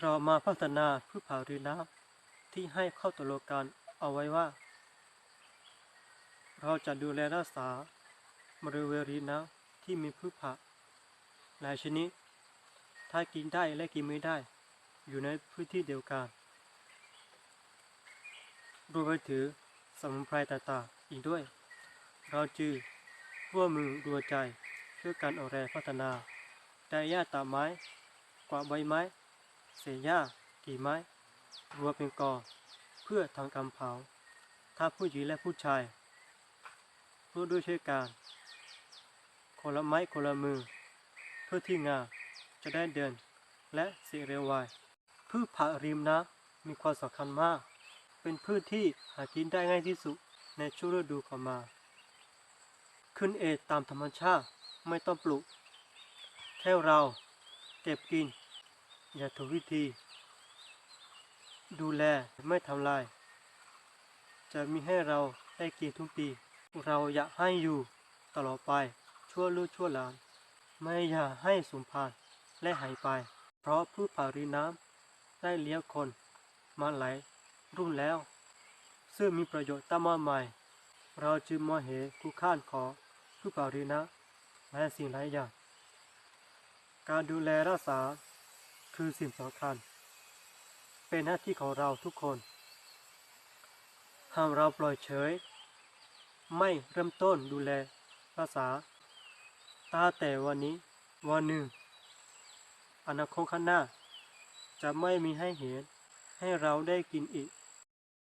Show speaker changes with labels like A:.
A: เรามาพัฒนาพืชผารือน้ำที่ให้เข้าตกลงกันเอาไว้ว่า เราจะดูแลรักษาบริเวณริน้ำที่มีพืชผักหลายชนิด ถ้ากินได้และกินไม่ได้ อยู่ในพื้นที่เดียวกันรวมไปถึงสมุนไพรต่างๆอีกด้วย เราจึงร่วมมือรวใจช่วยกันออกแรงพัฒนาได้หญ้าตาไม้ กว่าใบไม้ เศษหญ้ากิ่ไม้ รวมเป็นกอ เพื่อทำกำเผา ถ้าผู้หญิงและผู้ชายร่วมด้วยช่วยกันคนละไม้คนละมือ เพื่อที่งานจะได้เดินและเสียเร็วไวพืชผักริมน้ำมีความสำคัญมาก เป็นพืชที่หากินได้ง่ายที่สุดในช่วงฤดูข้ามาขึ้นเองตามธรรมชาติไม่ต้องปลูกแค่เราเก็บกิน อย่าถูกวิธี ดูแลไม่ทำลาย จะมีให้เราได้กินทุกปี เราอยากให้อยู่ตลอดไปชั่วลูกชั่วหลาน ไม่อยาให้สูญพันธุ์และหายไป เพราะพืชผักริน้ำได้เลี้ยงคนมาหลายรุ่นแล้ว ซึ่งมีประโยชน์ตั้งมากมายเราจึงมองเห็นคุณค่าของพืชผักริน้ำและสิ่งหลายอย่าง การดูแลรักษา คือสิ่งสำคัญ เป็นหน้าที่ของเราทุกคนหากเราปล่อยเฉย ไม่เริ่มต้นดูแลรักษาตาแต่วันนี้วันหนึ่ง อนาคตข้างหน้า จะไม่มีให้เห็นให้เราได้กินอีก